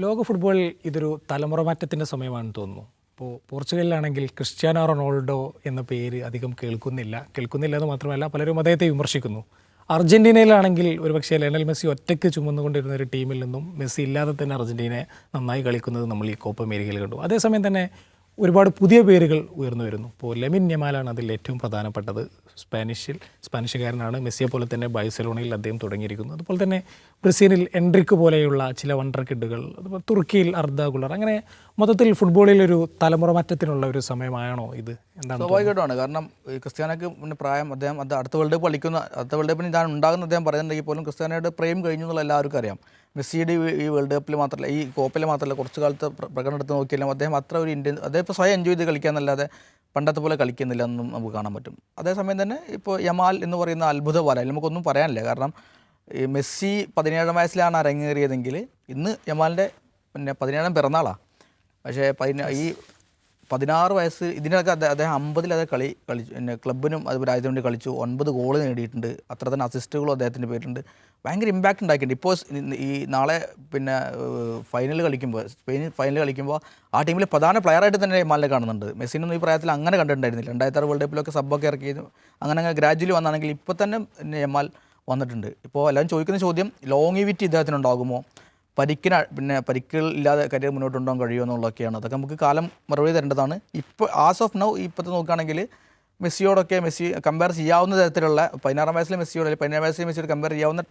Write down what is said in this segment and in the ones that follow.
ലോക ഫുട്ബോളിൽ ഇതൊരു തലമുറ മാറ്റത്തിന്റെ സമയമാണെന്ന് തോന്നുന്നു. ഇപ്പോൾ പോർച്ചുഗലിലാണെങ്കിൽ ക്രിസ്ത്യാനോ റൊണാൾഡോ എന്ന പേര് അധികം കേൾക്കുന്നില്ല. കേൾക്കുന്നില്ല എന്ന് മാത്രമല്ല പലരും അദ്ദേഹത്തെ വിമർശിക്കുന്നു. അർജന്റീനയിലാണെങ്കിൽ ഒരുപക്ഷെ ലയണൽ മെസ്സി ഒറ്റയ്ക്ക് ചുമന്നുകൊണ്ടിരുന്ന ഒരു ടീമിൽ നിന്നും മെസ്സി ഇല്ലാതെ തന്നെ അർജന്റീനയെ നന്നായി കളിക്കുന്നത് നമ്മൾ ഈ കോപ്പ അമേരിക്കയിൽ കണ്ടു. അതേസമയം തന്നെ ഒരുപാട് പുതിയ പേരുകൾ ഉയർന്നു വരുന്നു. ഇപ്പോൾ ലെമിൻ ഞമാലാണ് അതിൽ ഏറ്റവും പ്രധാനപ്പെട്ടത്. സ്പാനിഷിൽ സ്പാനിഷുകാരനാണ്. മെസ്സിയെ പോലെ തന്നെ ബൈസലോണയിൽ അദ്ദേഹം തുടങ്ങിയിരിക്കുന്നു. അതുപോലെ തന്നെ ബ്രസീലിൽ എൻട്രിക്ക് പോലെയുള്ള ചില വണ്ടർ കിഡുകൾ അതുപോലെ തുർക്കിയിൽ അർദ്ധ ഗുളർ. അങ്ങനെ മൊത്തത്തിൽ ഫുട്ബോളിൽ ഒരു തലമുറ മാറ്റത്തിനുള്ള ഒരു സമയമാണോ ഇത്? എന്താണ് സ്വാഭാവികമായിട്ടാണ് കാരണം ക്രിസ്ത്യാനോക്ക് പിന്നെ പ്രായം അദ്ദേഹം അത് അടുത്ത വേൾഡ് കപ്പ് കളിക്കുന്ന അടുത്ത വേൾഡ് കപ്പിന് ഞാൻ ഉണ്ടാകുന്ന അദ്ദേഹം പറയുന്നുണ്ടെങ്കിൽ പോലും ക്രിസ്ത്യാനോയുടെ പ്രേം കഴിഞ്ഞു എന്നുള്ള എല്ലാവർക്കും അറിയാം. മെസ്സിയുടെ ഈ- വേൾഡ് കപ്പിൽ മാത്രമല്ല ഈ കോപ്പിൽ മാത്രമല്ല കുറച്ച് കാലത്ത് പ്രകടനം എടുത്ത് നോക്കിയാലും അദ്ദേഹം അത്ര ഒരു ഇന്ത്യൻ അദ്ദേഹം ഇപ്പോൾ സ്വയം എൻജോയ് ചെയ്ത് കളിക്കാന്നല്ലാതെ പണ്ടത്തെ പോലെ കളിക്കുന്നില്ല എന്നും നമുക്ക് കാണാൻ പറ്റും. അതേസമയം തന്നെ ഇപ്പോൾ യമാൽ എന്ന് പറയുന്ന അത്ഭുത പോലെ നമുക്കൊന്നും പറയാനില്ല. കാരണം ഈ മെസ്സി പതിനേഴാം വയസ്സിലാണ് അരങ്ങേറിയതെങ്കിൽ ഇന്ന് യമാലിന്റെ പിന്നെ പതിനേഴാം പിറന്നാളാണ് പക്ഷേ പതിന ഈ പതിനാറ് വയസ്സ് ഇതിനൊക്കെ അദ്ദേഹം അദ്ദേഹം അമ്പതിലത് കളി കളിച്ചു പിന്നെ ക്ലബിനും അതുപോലെ ആയതിനു വേണ്ടി കളിച്ചു. ഒൻപത് ഗോൾ നേടിയിട്ടുണ്ട്. അത്ര തന്നെ അസിസ്റ്റുകളും അദ്ദേഹത്തിന്റെ പേരുണ്ട് ഭയങ്കര ഇമ്പാക്റ്റ് ഉണ്ടാക്കിയിട്ടുണ്ട്. ഇപ്പോൾ ഈ നാളെ പിന്നെ ഫൈനൽ കളിക്കുമ്പോൾ സ്പെയിൻ ഫൈനൽ കളിക്കുമ്പോൾ ആ ടീമിലെ പ്രധാന പ്ലെയറായിട്ട് തന്നെ മാലിനെ കാണുന്നുണ്ട്. മെസ്സിനൊന്നും ഈ പ്രായത്തിൽ അങ്ങനെ കണ്ടിട്ടുണ്ടായിരുന്നില്ല. രണ്ടായിരത്തി ആറ് വേൾഡ് കപ്പിലൊക്കെ സബ്ബൊക്കെ ഇറക്കി അങ്ങനെ അങ്ങനെ ഗ്രാജുവലി വന്നാണെങ്കിൽ ഇപ്പോൾ തന്നെ എം യമാൽ വന്നിട്ടുണ്ട്. ഇപ്പോൾ എല്ലാവരും ചോദിക്കുന്ന ചോദ്യം ലോങ്ങിവിറ്റി ഇദ്ദേഹത്തിനുണ്ടാകുമോ? പരിക്കിന് പിന്നെ പരിക്കുകൾ ഇല്ലാതെ കരിയർ മുന്നോട്ട് കൊണ്ടുപോകാൻ കഴിയുമോ എന്നുള്ളതൊക്കെയാണ്. അതൊക്കെ നമുക്ക് കാലം മറുപടി തരേണ്ടതാണ്. ഇപ്പോൾ ആസ് ഓഫ് നൗ ഇപ്പോഴത്തെ നോക്കുകയാണെങ്കിൽ മെസ്സിയോടൊക്കെ മെസ്സി കമ്പയർ ചെയ്യാവുന്ന തരത്തിലുള്ള പതിനാറാം വയസ്സിലെ മെസ്സിയോട് അല്ലെങ്കിൽ പതിനാറ് വയസ്സിലെ മെസ്സിയോട് കമ്പയർ ചെയ്യാവുന്ന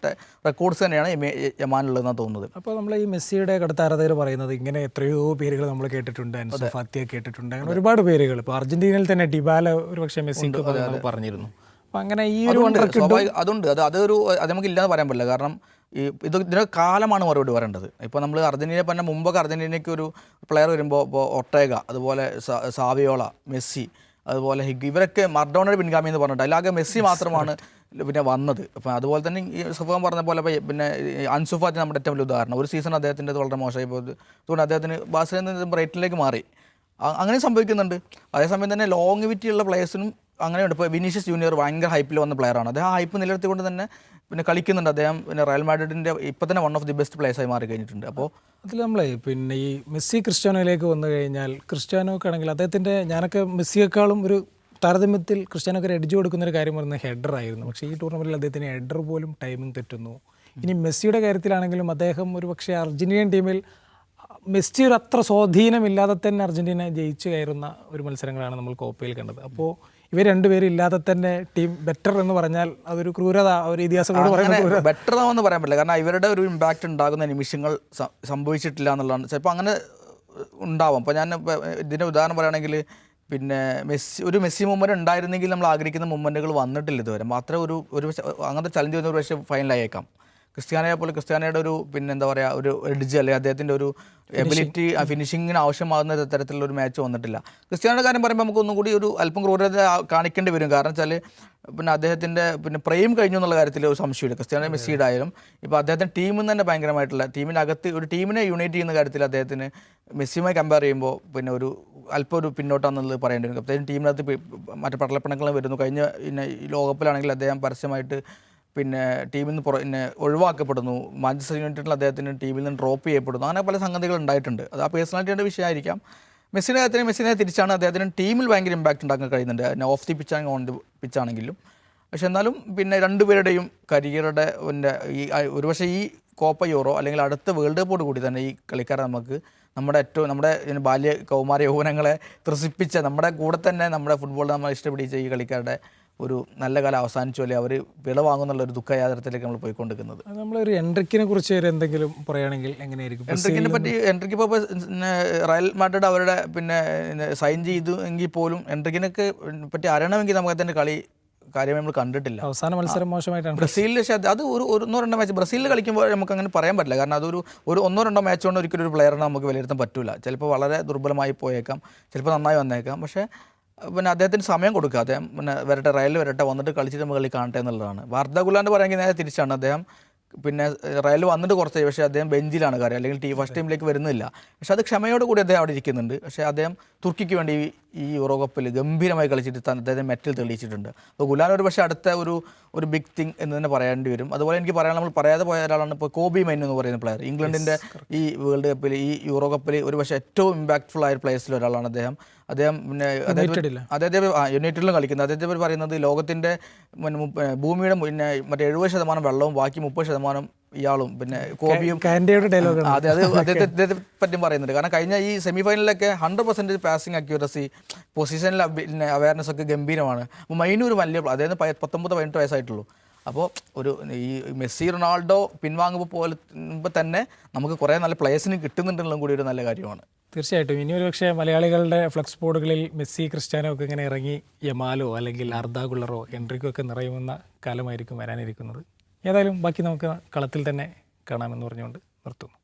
റെക്കോർഡ്സ് തന്നെയാണ് യമേ- യമാനുള്ളതെന്നാണ് തോന്നുന്നത്. അപ്പോൾ നമ്മൾ ഈ മെസ്സിയുടെ കടുത്ത ആരാധകർ പറയുന്നത് ഇങ്ങനെ എത്രയോ പേരുകൾ നമ്മൾ കേട്ടിട്ടുണ്ട്. ഫാത്തിയെ കേട്ടിട്ടുണ്ട്. അങ്ങനെ ഒരുപാട് പേരുകൾ. ഇപ്പോൾ അർജന്റീനയിൽ തന്നെ ഡിബാല ഒരുപക്ഷെ മെസ്സി പറഞ്ഞിരുന്നു. അപ്പോൾ അങ്ങനെ ഈ ഒരു അതുണ്ട്. അത് അതൊരു അത് നമുക്ക് ഇല്ലാന്ന് പറയാൻ പറ്റില്ല. കാരണം ഈ ഇത് ഇതിന് കാലമാണ് മറുപടി പറയേണ്ടത്. ഇപ്പോൾ നമ്മൾ അർജന്റീനയെ പറഞ്ഞ മുമ്പൊക്കെ അർജന്റീനയ്ക്ക് ഒരു പ്ലെയർ വരുമ്പോൾ ഇപ്പോൾ ഒട്ടേഗ അതുപോലെ സാവിയോള മെസ്സി അതുപോലെ ഹിഗ് ഇവരൊക്കെ മർഡോണയുടെ പിൻഗാമി എന്ന് പറഞ്ഞിട്ട് അല്ലാതെ മെസ്സി മാത്രമാണ് പിന്നെ വന്നത്. അപ്പം അതുപോലെ തന്നെ ഈ സുഫാൻ പറഞ്ഞ പോലെ പിന്നെ അൻസുഫാജ് നമ്മുടെ ഏറ്റവും വലിയ ഉദാഹരണം. ഒരു സീസൺ അദ്ദേഹത്തിന്റെ വളരെ മോശമായി പോയത് അതുകൊണ്ട് അദ്ദേഹത്തിന് ബാസിൽ നിന്ന് ബ്രൈറ്റിലേക്ക് മാറി. അങ്ങനെ സംഭവിക്കുന്നുണ്ട്. അതേസമയം തന്നെ ലോങ് ഉള്ള പ്ലേയേഴ്സിനും അങ്ങനെയുണ്ട്. ഇപ്പോൾ വിനീഷ്യസ് ജൂനിയർ ഭയങ്കര ഹൈപ്പിൽ വന്ന പ്ലെയറാണ് അദ്ദേഹം ആ ഹൈപ്പ് നിലനിർത്തിക്കൊണ്ട് തന്നെ പിന്നെ കളിക്കുന്നുണ്ട് അദ്ദേഹം. പിന്നെ റയൽ മാഡ്രിഡിന്റെ ഇപ്പം തന്നെ വൺ ഓഫ് ദി ബെസ്റ്റ് പ്ലേയേഴ്സായി മാറി കഴിഞ്ഞിട്ടുണ്ട് അപ്പോൾ അതിൽ നമ്മളെ പിന്നെ ഈ മെസ്സി ക്രിസ്ത്യാനോയിലേക്ക് വന്നു കഴിഞ്ഞാൽ ക്രിസ്ത്യാനോക്ക് ആണെങ്കിൽ അദ്ദേഹത്തിന്റെ ഞാനൊക്കെ മെസ്സിയേക്കാളും ഒരു താരതമ്യത്തിൽ ക്രിസ്ത്യാനോക്ക് എഡ്ജ് കൊടുക്കുന്ന ഒരു കാര്യം പറയുന്നത് ഹെഡറായിരുന്നു പക്ഷേ ഈ ടൂർണമെന്റിൽ അദ്ദേഹത്തിന് ഹെഡർ പോലും ടൈമിംഗ് തെറ്റുന്നു. ഇനി മെസ്സിയുടെ കാര്യത്തിലാണെങ്കിലും അദ്ദേഹം ഒരു പക്ഷേ അർജന്റീനിയൻ ടീമിൽ മെസ്സി ഒരു അത്ര സ്വാധീനമില്ലാതെ തന്നെ അർജന്റീന ജയിച്ചു കയറുന്ന ഒരു മത്സരങ്ങളാണ് നമ്മൾ കോപ്പയിൽ കണ്ടത്. അപ്പോൾ ഇവർ രണ്ടുപേരും ഇല്ലാതെ തന്നെ ടീം ബെറ്റർ എന്ന് പറഞ്ഞാൽ അതൊരു ക്രൂരത ഒരു ഇതിഹാസങ്ങളോട് പറയുന്നത് ബെറ്റർ ആവുമെന്ന് പറയാൻ പറ്റില്ല. കാരണം ഇവരുടെ ഒരു ഇമ്പാക്റ്റ് ഉണ്ടാകുന്ന നിമിഷങ്ങൾ സംഭവിച്ചിട്ടില്ല എന്നുള്ളതാണ്. ചിലപ്പോൾ അങ്ങനെ ഉണ്ടാവാം. അപ്പോൾ ഞാൻ ഇതിന്റെ ഉദാഹരണം പറയുകയാണെങ്കിൽ പിന്നെ മെസ്സി ഒരു മെസ്സി മൂമെന്റ് ഉണ്ടായിരുന്നെങ്കിൽ നമ്മൾ ആഗ്രഹിക്കുന്ന മൂവ്മെന്റുകൾ വന്നിട്ടില്ല ഇതുവരെ. മാത്രമേ ഒരു ഒരു അങ്ങനത്തെ ചലഞ്ച് വരുന്ന ഒരു പക്ഷേ ഫൈനലായേക്കാം ക്രിസ്ത്യാനയെ പോലെ ക്രിസ്ത്യാനയുടെ ഒരു പിന്നെ എന്താ പറയുക ഒരു എഡ്ജ് അല്ലെങ്കിൽ അദ്ദേഹത്തിന്റെ ഒരു എബിലിറ്റി ഫിനിഷിങ്ങിന് ആവശ്യമാകുന്ന തരത്തിലുള്ള ഒരു മാച്ച് വന്നിട്ടില്ല. ക്രിസ്ത്യാനയുടെ കാര്യം പറയുമ്പോൾ നമുക്ക് ഒന്നും കൂടി ഒരു അല്പം ക്രൂരത കാണിക്കേണ്ടി വരും. കാരണം വെച്ചാൽ പിന്നെ അദ്ദേഹത്തിന്റെ പിന്നെ പ്രേം കഴിഞ്ഞു എന്നുള്ള കാര്യത്തിൽ ഒരു സംശയമില്ല. ക്രിസ്ത്യാനോ മെസ്സിയുടെ ആയാലും ഇപ്പോൾ അദ്ദേഹത്തിന്റെ ടീമിൽ നിന്ന് തന്നെ ഭയങ്കരമായിട്ടുള്ള ടീമിനകത്ത് ഒരു ടീമിനെ യൂണൈറ്റ് ചെയ്യുന്ന കാര്യത്തിൽ അദ്ദേഹത്തിന് മെസ്സിയുമായി കമ്പയർ ചെയ്യുമ്പോൾ പിന്നെ ഒരു അല്പം ഒരു പിന്നോട്ടാണെന്നുള്ളത് പറയേണ്ടി വരും. അദ്ദേഹം ടീമിനകത്ത് മറ്റു പടലപ്പണങ്ങളും വരുന്നു. കഴിഞ്ഞ പിന്നെ ഈ ലോകകപ്പിലാണെങ്കിൽ അദ്ദേഹം പരസ്യമായിട്ട് പിന്നെ ടീമിൽ നിന്ന് പുറ പിന്നെ ഒഴിവാക്കപ്പെടുന്നു. മാഞ്ചസ്റ്റർ യുണൈറ്റഡിൽ അദ്ദേഹത്തിന് ടീമിൽ നിന്ന് ഡ്രോപ്പ് ചെയ്യപ്പെടുന്നു. അങ്ങനെ പല സംഗതികൾ ഉണ്ടായിട്ടുണ്ട്. അത് ആ പേഴ്സണാലിറ്റിയുടെ വിഷയമായിരിക്കാം. മെസ്സിന്റെ അദ്ദേഹത്തിന് മെസ്സിനെ തിരിച്ചാണ് അദ്ദേഹത്തിന് ടീമിൽ ഭയങ്കര ഇമ്പാക്റ്റ് ഉണ്ടാക്കാൻ കഴിയുന്നുണ്ട്. ഓഫ് ദി പിച്ചാണെങ്കിൽ ഓൺ ദി പിച്ചാണെങ്കിലും പക്ഷെ എന്നാലും പിന്നെ രണ്ടുപേരുടെയും കരിയറുടെ പിന്നെ ഈ ഒരുപക്ഷെ ഈ കോപ്പ യൂറോ അല്ലെങ്കിൽ അടുത്ത വേൾഡ് കപ്പോട് കൂടി തന്നെ ഈ കളിക്കാരെ നമുക്ക് നമ്മുടെ ഏറ്റവും നമ്മുടെ ബാല്യ കൗമാര യൗവനങ്ങളെ ത്രസിപ്പിച്ച നമ്മുടെ കൂടെ തന്നെ നമ്മുടെ ഫുട്ബോൾ നമ്മൾ ഇഷ്ടപ്പെടിച്ച ഈ കളിക്കാരുടെ ഒരു നല്ല കാലം അവസാനിച്ചു അല്ലെങ്കിൽ അവർ വിള വാങ്ങുന്നുള്ള ഒരു ദുഃഖയാത്രത്തിലേക്ക് നമ്മൾ പോയിക്കൊണ്ടിരിക്കുന്നത്. നമ്മളൊരു എൻട്രിക്കിനെ കുറിച്ച് എന്തെങ്കിലും പറയുകയാണെങ്കിൽ എങ്ങനെയായിരിക്കും? എൻട്രിക്കിനെ പറ്റി എൻട്രിക്ക് ഇപ്പോൾ റയൽ മാഡ്രിഡ് അവരുടെ പിന്നെ സൈൻ ചെയ്തു എങ്കിൽ പോലും എൻട്രിക്കിനൊക്കെ പറ്റി അറിയണമെങ്കിൽ നമുക്ക് അതിന്റെ കളി കാര്യമായി നമ്മൾ കണ്ടിട്ടില്ല. അവസാന മത്സരം മോശമായിട്ടാണ് ബ്രസീലിൽ പക്ഷേ അത് ഒരു ഒന്നോ രണ്ടോ മാച്ച് ബ്രസീലിൽ കളിക്കുമ്പോൾ നമുക്ക് അങ്ങനെ പറയാൻ പറ്റില്ല. കാരണം അതൊരു ഒരു ഒന്നോ രണ്ടോ മാച്ച് കൊണ്ട് ഒരിക്കലും ഒരു പ്ലെയറിനെ നമുക്ക് വിലയിരുത്താൻ പറ്റില്ല ചിലപ്പോൾ വളരെ ദുർബലമായി പോയേക്കാം ചിലപ്പോൾ നന്നായി വന്നേക്കാം. പക്ഷേ പിന്നെ അദ്ദേഹത്തിന് സമയം കൊടുക്കുക. അദ്ദേഹം പിന്നെ വരട്ടെ റയലിൽ വരട്ടെ വന്നിട്ട് കളിച്ചിട്ട് നമ്മൾ കളി കാണട്ടെ എന്നുള്ളതാണ്. വാർദ്ധകുലാന്റെ പറയുമെങ്കിൽ നേരെ തിരിച്ചാണ്. അദ്ദേഹം പിന്നെ റയൽ വന്നിട്ട് കുറച്ച് പക്ഷേ അദ്ദേഹം ബെഞ്ചിലാണ് കാര്യം. അല്ലെങ്കിൽ ടീം ഫസ്റ്റ് ടീമിലേക്ക് വരുന്നില്ല. പക്ഷേ അത് ക്ഷമയോട് കൂടി അദ്ദേഹം അവിടെ ഇരിക്കുന്നുണ്ട്. പക്ഷേ അദ്ദേഹം തുർക്കിക്ക് വേണ്ടി ഈ- യൂറോ കപ്പിൽ ഗംഭീരമായി കളിച്ചിട്ട് അദ്ദേഹം മെറ്റൽ തെളിയിച്ചിട്ടുണ്ട്. അപ്പോൾ ഗുലാൻ ഒരു പക്ഷേ അടുത്ത ഒരു ഒരു ബിഗ് തിങ് എന്ന് തന്നെ പറയേണ്ടി വരും. അതുപോലെ എനിക്ക് പറയാൻ നമ്മൾ പറയാതെ പോയ ഒരാളാണ് ഇപ്പോൾ കോബി മൈൻ എന്ന് പറയുന്ന പ്ലെയർ ഇംഗ്ലണ്ടിന്റെ ഈ വേൾഡ് കപ്പിൽ ഈ യൂറോ കപ്പിൽ ഒരു പക്ഷേ ഏറ്റവും ഇമ്പാക്ട്ഫുൾ ആയ പ്ലേയേഴ്സിൽ ഒരാളാണ് അദ്ദേഹം. അദ്ദേഹം പിന്നെ? അദ്ദേഹത്തെ യുണൈറ്റഡിലും കളിക്കുന്നത് അദ്ദേഹത്തെ പറയുന്നത് ലോകത്തിന്റെ ഭൂമിയുടെ പിന്നെ മറ്റേ എഴുപത് ശതമാനം വെള്ളവും ബാക്കി മുപ്പത് ശതമാനം ഇയാളും. പിന്നെ കോബിയും കാൻഡയുടെ ഡയലോഗ് ആ, അതെ അത് അദ്ദേഹത്തെ അദ്ദേഹത്തെ പറ്റിയും പറയുന്നുണ്ട്. കാരണം കഴിഞ്ഞ ഈ സെമി ഫൈനലിലൊക്കെ ഹൺഡ്രഡ് പെർസെന്റേജ് പാസിംഗ് അക്യൂറസി പൊസിഷനിൽ പിന്നെ അവയർനെസ് ഒക്കെ ഗംഭീരമാണ്. അപ്പോൾ മൈനൂർ വലിയ അതായത് പത്തൊമ്പത് പതിനെട്ട് വയസ്സായിട്ടുള്ളൂ. അപ്പോൾ ഒരു ഈ മെസ്സി റൊണാൾഡോ പിൻവാങ്ങുമ്പോൾ പോലെ തന്നെ നമുക്ക് കുറേ നല്ല പ്ലേയേഴ്സിന് കിട്ടുന്നുണ്ടെന്നുള്ളതും കൂടി ഒരു നല്ല കാര്യമാണ്. തീർച്ചയായിട്ടും. ഇനി ഒരു പക്ഷേ മലയാളികളുടെ ഫ്ലക്സ് ബോർഡുകളിൽ മെസ്സി ക്രിസ്ത്യാനോ ഒക്കെ ഇങ്ങനെ ഇറങ്ങി യമാലോ അല്ലെങ്കിൽ അർദാഗുള്ളറോ എൻട്രിക്കോ ഒക്കെ നിറയുമെന്ന കാലമായിരിക്കും വരാനിരിക്കുന്നത്. ഏതായാലും ബാക്കി നമുക്ക് കളത്തിൽ തന്നെ കാണാമെന്ന് പറഞ്ഞുകൊണ്ട് നിർത്തുന്നു.